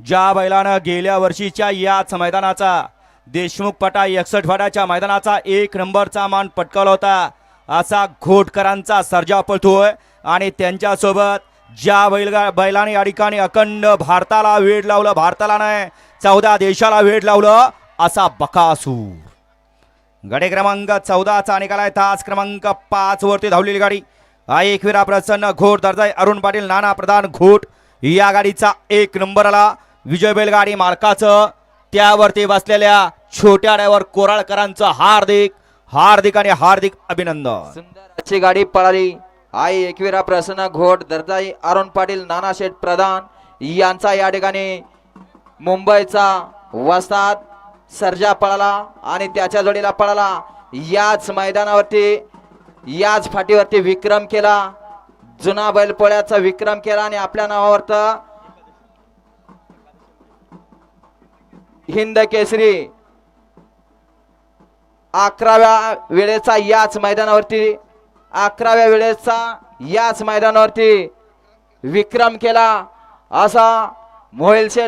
ज्या बैलानं गेल्या वर्षीच्या याच मैदानाचा देशमुख पटा एकसठ फटाच्या मैदानाचा एक नंबरचा मान पटकावला होता. असा घोटकरांचा सर्जा पळतोय आणि त्यांच्यासोबत ज्या बैलगा बैलाने या ठिकाणी अखंड भारताला वेड लावलं भारताला नाही चौदा देशाला वेड लावलं असा बकासूर. गडे क्रमांक चौदाचा निघालाय तास क्रमांक पाच वरती धावलेली गाडी. हा प्रसन्न घोट दर्जा अरुण पाटील नाना प्रधान घोट या गाडीचा एक नंबर आला विजय बैलगाडी मालकाचं. त्यावरती बसलेल्या छोट्या ड्रायव्हर कोराळकरांचं हार्दिक हार्दिक आणि हार्दिक अभिनंदन. सुंदर गाडी पळाली. आई एकविरा प्रसन्न घोट दर्जाई अरुण पाटील नानाशेठ प्रधान यांचा या ठिकाणी मुंबईचा वसाद सर्जा पळाला आणि त्याच्या जोडीला पळाला. याच मैदानावरती याच फाटीवरती विक्रम केला. जुना बैलपोळ्याचा विक्रम केला आणि आपल्या नावावर हिंद केसरी अकराव्या वेळेचा याच मैदानावरती अकराव्या वेळेचा याच मैदानावरती विक्रम केला. असा मोहिल शेठ